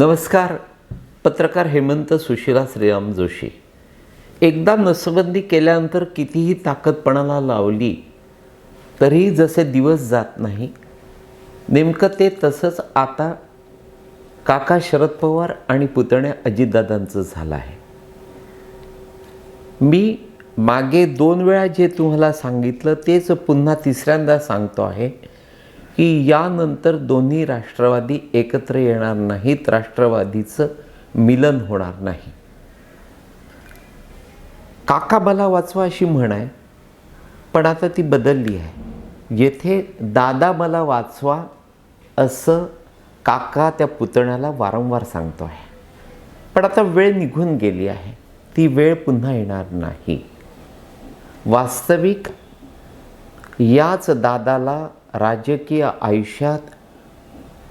नमस्कार पत्रकार हेमंत सुशिला श्रीराम जोशी. एकदा नसबंदी केल्यानंतर कितीही ताकदपणाला लावली तरीही जसे दिवस जात नाही नेमकं ते तसंच आता काका शरद पवार आणि पुतण्या अजितदादांचं झालं आहे. मी मागे दोन वेळा जे तुम्हाला सांगितलं तेच पुन्हा तिसऱ्यांदा सांगतो आहे. की यानंतर दोन्ही राष्ट्रवादी एकत्र येणार नाहीत राष्ट्रवादीचं मिलन होणार नाही. काका मला वाचवा अशी म्हण आहे पण आता ती बदलली आहे. येथे दादा मला वाचवा असं काका त्या पुतण्याला वारंवार सांगतो आहे. पण आता वेळ निघून गेली आहे ती वेळ पुन्हा येणार नाही. वास्तविक याच दादाला राजकीय आयुष्यात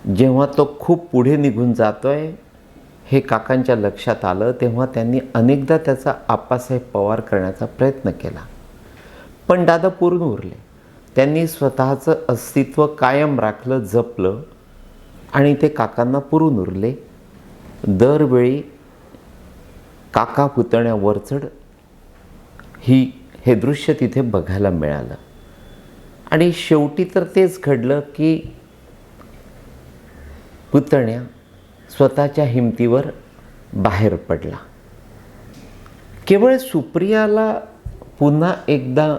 जेव्हा तो खूप पुढे निघून जातोय हे काकांच्या लक्षात आलं तेव्हा त्यांनी अनेकदा त्याचा आप्पासाहेब पवार करण्याचा प्रयत्न केला. पण दादा पूर्ण उरले. त्यांनी स्वतःचं अस्तित्व कायम राखलं जपलं आणि ते काकांना पुरून उरले. दरवेळी काका पुतण्यावर चढ ही हे दृश्य तिथे बघायला मिळालं. आणि शेवटी तर तेच घडलं की पुतण्या स्वतःच्या हिमतीवर बाहेर पडला. केवळ सुप्रियाला पुन्हा एकदा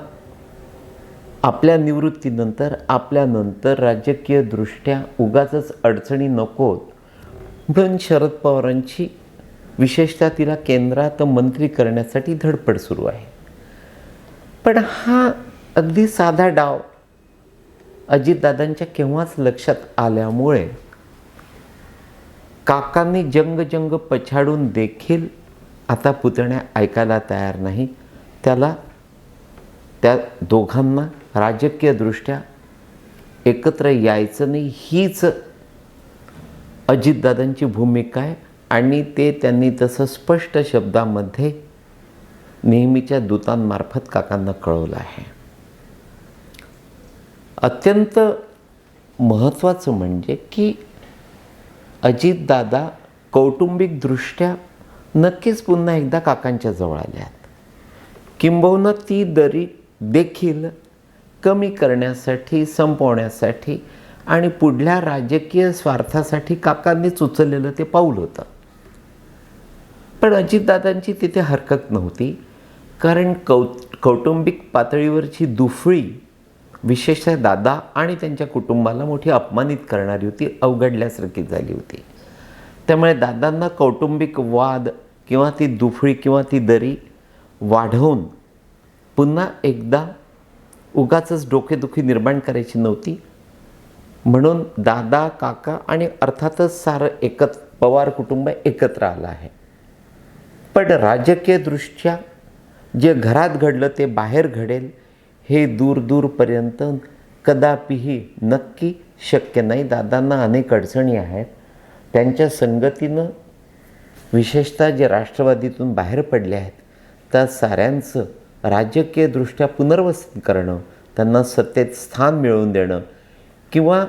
आपल्या निवृत्तीनंतर आपल्यानंतर राजकीयदृष्ट्या उगाच अडचणी नकोत म्हणून शरद पवारांची विशेषतः तिला केंद्रात मंत्री करण्यासाठी धडपड सुरू आहे. पण हा अगदी साधा डाव अजितदादांच्या केव्हाच लक्षात आल्यामुळे काकांनी जंग जंग पछाडून देखील आता पुतण्या ऐकायला तयार नाही. त्याला त्या दोघांना राजकीयदृष्ट्या एकत्र यायचं नाही. हीच अजितदादांची भूमिका आहे आणि ते त्यांनी तसं स्पष्ट शब्दामध्ये नेहमीच्या दूतांमार्फत काकांना कळवलं आहे. अत्यंत महत्त्वाचं म्हणजे की अजितदादा कौटुंबिकदृष्ट्या नक्कीच पुन्हा एकदा काकांच्या जवळ आल्या आहेत. किंबहुना ती दरी देखील कमी करण्यासाठी संपवण्यासाठी आणि पुढल्या राजकीय स्वार्थासाठी काकांनीच उचललेलं ते पाऊल होतं. पण अजितदादांची तिथे हरकत नव्हती कारण कौ कौटुंबिक पातळीवरची दुफळी विशेषतः दादा आणि त्यांच्या कुटुंबाला मोठी अपमानित करणारी होती अवघडल्यासारखी झाली होती. त्यामुळे दादांना कौटुंबिक वाद किंवा ती दुफळी किंवा ती दरी वाढवून पुन्हा एकदा उगाच डोकेदुखी निर्माण करायची नव्हती. म्हणून दादा काका आणि अर्थातच सारं एकत पवार कुटुंब एकत्र आलं आहे. पण राजकीयदृष्ट्या जे घरात घडलं ते बाहेर घडेल हे दूर दूरपर्यंत कदापिही नक्की शक्य नाही. दादांना अनेक अडचणी आहेत. त्यांच्या संगतीनं विशेषतः जे राष्ट्रवादीतून बाहेर पडले आहेत त्या साऱ्यांचं राजकीयदृष्ट्या पुनर्वसित करणं त्यांना सत्तेत स्थान मिळवून देणं किंवा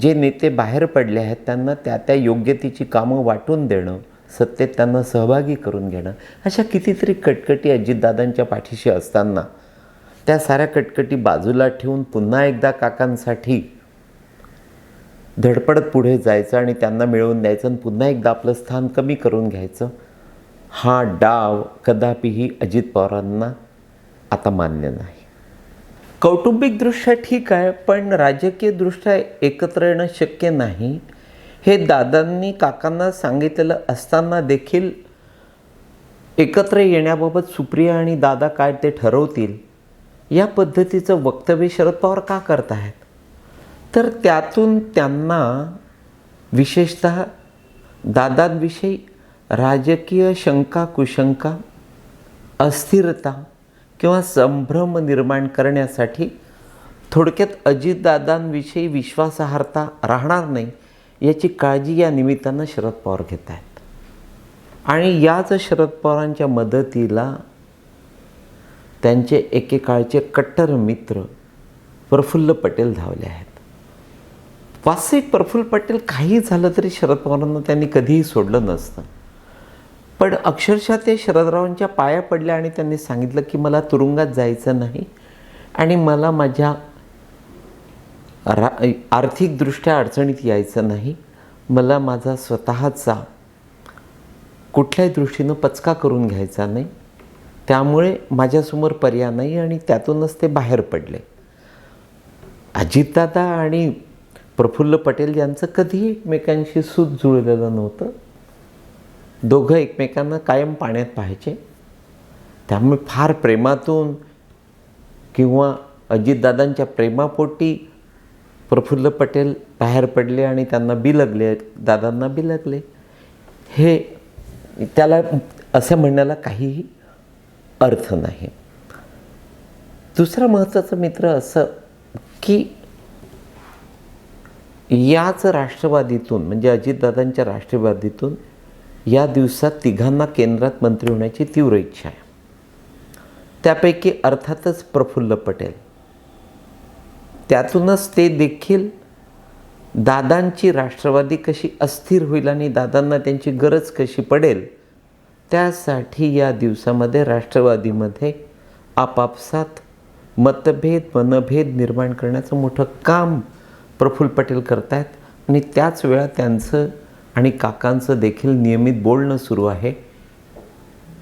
जे नेते बाहेर पडले आहेत त्यांना त्या त्या योग्यतेची कामं वाटून देणं सत्तेत त्यांना सहभागी करून घेणं अशा कितीतरी कटकटी अजितदादांच्या पाठीशी असताना त्या साऱ्या कटकटी बाजूला ठेवून पुन्हा एकदा काकांसाठी धडपडत पुढे जायचं आणि त्यांना मिळवून द्यायचं आणि पुन्हा एकदा आपलं स्थान कमी करून घ्यायचं हा डाव कदापिही अजित पवारांना आता मान्य नाही. कौटुंबिकदृष्ट्या ठीक आहे पण राजकीयदृष्ट्या एकत्र येणं शक्य नाही. हे दादांनी काकांना सांगितलेलं असताना देखील एकत्र येण्याबाबत सुप्रिया आणि दादा काय ते ठरवतील या पद्धतीचं वक्तव्य शरद पवार का करत आहेत? तर त्यातून त्यांना विशेषत दादांविषयी राजकीय शंका कुशंका अस्थिरता किंवा संभ्रम निर्माण करण्यासाठी थोडक्यात अजितदादांविषयी विश्वासार्हता राहणार नाही याची काळजी या निमित्तानं शरद पवार घेत आहेत. आणि याच शरद पवारांच्या मदतीला त्यांचे एकेकाळचे कट्टर मित्र प्रफुल्ल पटेल धावले आहेत. वास्तविक प्रफुल्ल पटेल काही झालं तरी शरद पवारांना त्यांनी कधीही सोडलं नसतं. पण अक्षरशः ते शरदरावांच्या पाया पडल्या आणि त्यांनी सांगितलं की मला तुरुंगात जायचं नाही आणि मला माझ्या रा आर्थिकदृष्ट्या अडचणीत यायचं नाही. मला माझा स्वतःचा कुठल्याही दृष्टीनं पचका करून घ्यायचा नाही. त्यामुळे माझ्यासमोर पर्याय नाही आणि त्यातूनच ते बाहेर पडले. अजितदादा आणि प्रफुल्ल पटेल यांचं कधीही एकमेकांशी सूत जुळलेलं नव्हतं. दोघं एकमेकांना कायम पाण्यात पाहायचे. त्यामुळे फार प्रेमातून किंवा अजितदादांच्या प्रेमापोटी प्रफुल्ल पटेल बाहेर पडले आणि त्यांना बिलगले दादांना बिलगले. हे त्याला असं म्हणण्याला काहीही अर्थ नाही. दुसरा महत्त्वाचा मित्र असं की याच राष्ट्रवादीतून म्हणजे अजितदादांच्या राष्ट्रवादीतून या दिवसात तिघांना केंद्रात मंत्री होण्याची तीव्र इच्छा आहे. त्यापैकी अर्थातच प्रफुल्ल पटेल. त्यातूनच ते देखील दादांची राष्ट्रवादी कशी अस्थिर होईल आणि दादांना त्यांची गरज कशी पडेल त्यासाठी या दिवसामध्ये राष्ट्रवादीमध्ये आपापसात मतभेद मनभेद निर्माण करण्याचं मोठं काम प्रफुल्ल पटेल करतायत. आणि त्याच वेळा त्यांचं आणि काकांचं देखील नियमित बोलणं सुरू आहे.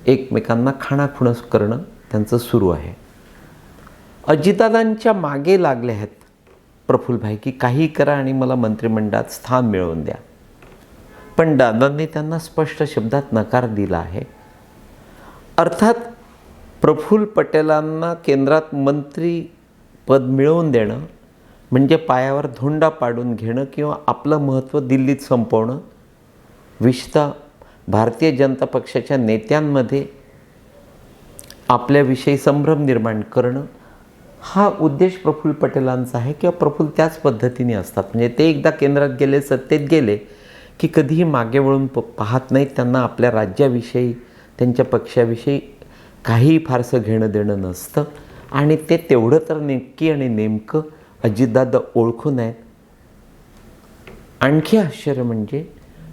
एकमेकांना खाणाखुणं करणं त्यांचं सुरू आहे. अजितदादांच्या मागे लागले आहेत. प्रफुल्लभाई की काही करा आणि मला मंत्रिमंडळात स्थान मिळवून द्या. पण दादांनी त्यांना स्पष्ट शब्दात नकार दिला आहे. अर्थात प्रफुल्ल पटेलांना केंद्रात मंत्री पद मिळवून देणं म्हणजे पायावर धोंडा पाडून घेणं किंवा आपलं महत्त्व दिल्लीत संपवणं विशेषतः भारतीय जनता पक्षाच्या नेत्यांमध्ये आपल्याविषयी संभ्रम निर्माण करणं हा उद्देश प्रफुल्ल पटेलांचा आहे किंवा प्रफुल्ल त्याच पद्धतीने असतात. म्हणजे ते एकदा केंद्रात गेले सत्तेत गेले की कधीही मागे वळून प पाहत नाहीत त्यांना आपल्या राज्याविषयी त्यांच्या पक्षाविषयी काहीही फारसं घेणं देणं नसतं. आणि ते तेवढं तर नक्की आणि नेमकं अजितदादा ओळखून आहेत. आणखी आश्चर्य म्हणजे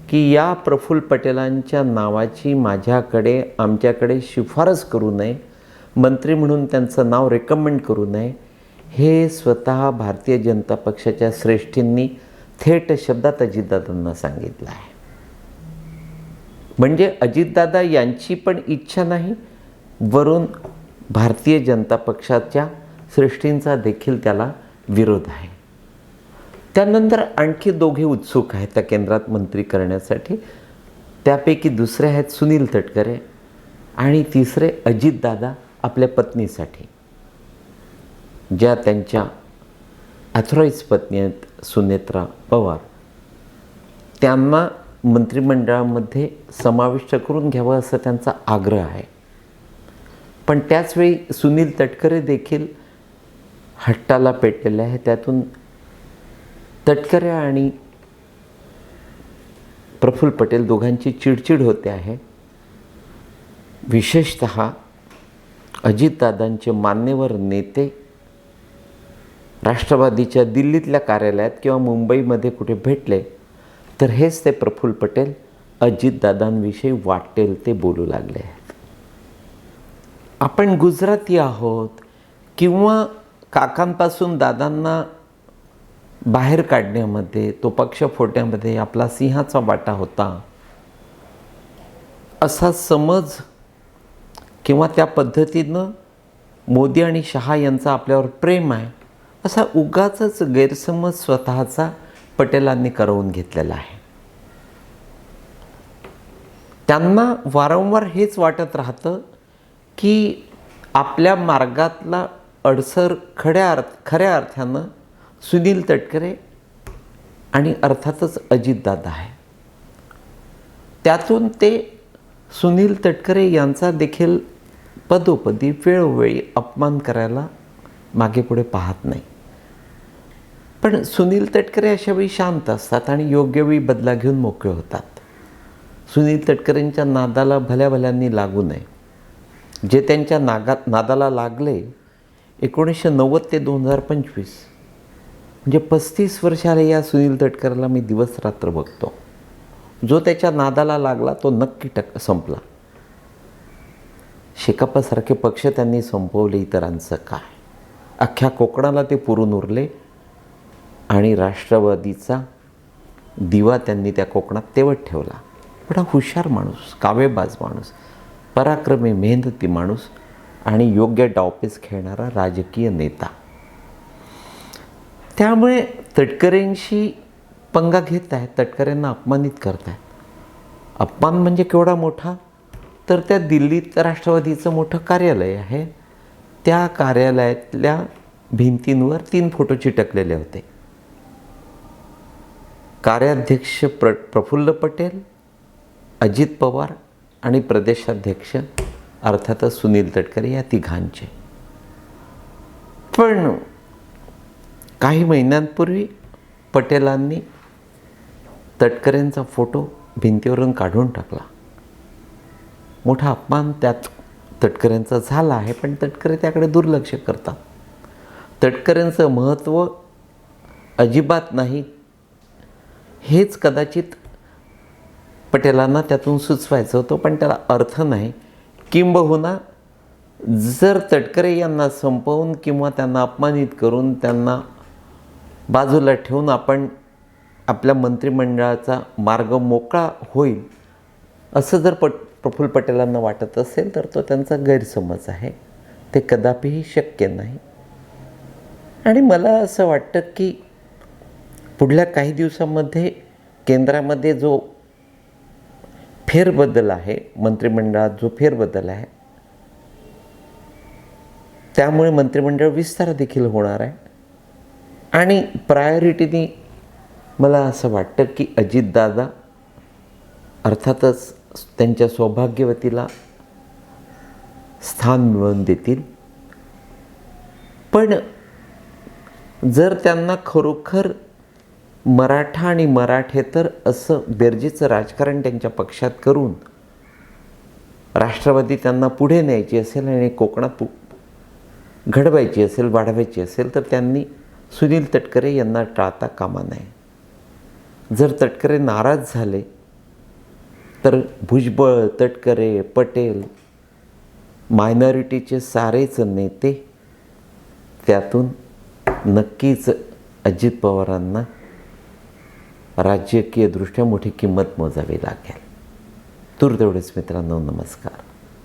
की या प्रफुल्ल पटेलांच्या नावाची माझ्याकडे आमच्याकडे शिफारस करू नये मंत्री म्हणून त्यांचं नाव रेकमेंड करू नये हे स्वतः भारतीय जनता पक्षाच्या श्रेष्ठींनी थेट शब्दात अजितदादांना सांगितलं आहे. म्हणजे अजितदादा यांची पण इच्छा नाही वरून भारतीय जनता पक्षाच्या सृष्टींचा देखील त्याला विरोध आहे. त्यानंतर आणखी दोघे उत्सुक आहेत त्या केंद्रात मंत्री करण्यासाठी. त्यापैकी दुसरे आहेत सुनील तटकरे आणि तिसरे अजितदादा आपल्या पत्नीसाठी ज्या त्यांच्या ॲथॉराईज पत्नी आहेत सुनेत्रा पवार. त्यांना मंत्रिमंडळामध्ये समाविष्ट करून घ्यावं असा त्यांचा आग्रह आहे. पण त्याचवेळी सुनील तटकरे देखील हट्टाला पेटलेले आहे. त्यातून तटकरे आणि प्रफुल्ल पटेल दोघांची चिडचिड होते आहे. विशेषत अजितदादांचे मान्यवर नेते राष्ट्रवादीच्या दिल्लीतल्या कार्यालयात किंवा मुंबईमध्ये कुठे भेटले तर हेच ते प्रफुल्ल पटेल अजितदादांविषयी वाटेल ते बोलू लागले आहेत. आपण गुजराती आहोत किंवा काकांपासून दादांना बाहेर काढण्यामध्ये तो पक्ष फोडण्यामध्ये आपला सिंहाचा वाटा होता असा समज किंवा त्या पद्धतीनं मोदी आणि शहा यांचा आपल्यावर प्रेम आहे असा उगाच गैरसमज स्वतःचा पटेलांनी करवून घेतलेला आहे. त्यांना वारंवार हेच वाटत राहतं की आपल्या मार्गातला अडसर खड्या अर्थ खऱ्या अर्थानं सुनील तटकरे आणि अर्थातच अजितदादा आहे. त्यातून ते सुनील तटकरे यांचा देखील पदोपदी वेळोवेळी अपमान करायला मागे पुढे पाहत नाही पण सुनील तटकरे अशावेळी शांत असतात आणि योग्य वेळी बदला घेऊन मोकळे होतात. सुनील तटकरेंच्या नादाला भल्या भल्यांनी लागू नये. जे त्यांच्या नागात नादाला लागले एकोणीसशे नव्वद ते दोन हजार पंचवीस. म्हणजे पस्तीस वर्षाला या सुनील तटकरला मी दिवस रात्र बघतो. जो त्याच्या नादाला लागला तो नक्की टक संपला. शेकापासारखे पक्ष त्यांनी संपवले इतरांचं काय? अख्ख्या कोकणाला ते पुरून उरले आणि राष्ट्रवादीचा दिवा त्यांनी त्या कोकणात तेवत ठेवला. बडा हुशार माणूस कावेबाज माणूस पराक्रमी मेहनती माणूस आणि योग्य डावपेच खेळणारा राजकीय नेता. त्यामुळे तटकरेंशी पंगा घेत आहेत तटकऱ्यांना अपमानित करत आहेत अपमान म्हणजे केवढा मोठा? तर त्या दिल्लीत राष्ट्रवादीचं मोठं कार्यालय आहे. त्या कार्यालयातल्या भिंतींवर तीन फोटो चिटकलेले होते. कार्याध्यक्ष प्र प्रफुल्ल पटेल अजित पवार आणि प्रदेशाध्यक्ष अर्थातच सुनील तटकरे या तिघांचे. पण काही महिन्यांपूर्वी पटेलांनी तटकरेंचा फोटो भिंतीवरून काढून टाकला. मोठा अपमान त्यात तटकरेंचा झाला आहे पण तटकरे त्याकडे दुर्लक्ष करतात. तटकरेंचं महत्त्व अजिबात नाही हेच कदाचित पटेलांना त्यातून सुचवायचं होतं पण त्याला अर्थ नाही. किंबहुना जर तटकरे यांना संपवून किंवा त्यांना अपमानित करून त्यांना बाजूला ठेवून आपण आपल्या मंत्रिमंडळाचा मार्ग मोकळा होईल असं जर पट प्रफुल्ल पटेलांना वाटत असेल तर तो त्यांचा गैरसमज आहे. ते कदापिही शक्य नाही. आणि मला असं वाटतं की पुढल्या काही दिवसामध्ये केंद्रामध्ये जो फेरबदल आहे मंत्रिमंडळात जो फेरबदल आहे त्यामुळे मंत्रिमंडळ विस्तार देखील होणार आहे. आणि प्रायोरिटीने मला असं वाटतं की अजितदादा अर्थातच त्यांच्या सौभाग्यवतीला स्थान मिळवून देतील. पण जर त्यांना खरोखर मराठा आणि मराठेतर असं बेरजेचं राजकारण त्यांच्या पक्षात करून राष्ट्रवादी त्यांना पुढे न्यायची असेल आणि कोकणात पु घडवायची असेल वाढवायची असेल तर त्यांनी सुनील तटकरे यांना टाळता कामा नये. जर तटकरे नाराज झाले तर भुजबळ तटकरे पटेल मायनॉरिटीचे सारेच नेते त्यातून नक्कीच अजित पवारांना राजकीयदृष्ट्या मोठी किंमत मोजावी लागेल. तूर तेवढेच मित्रांनो नमस्कार.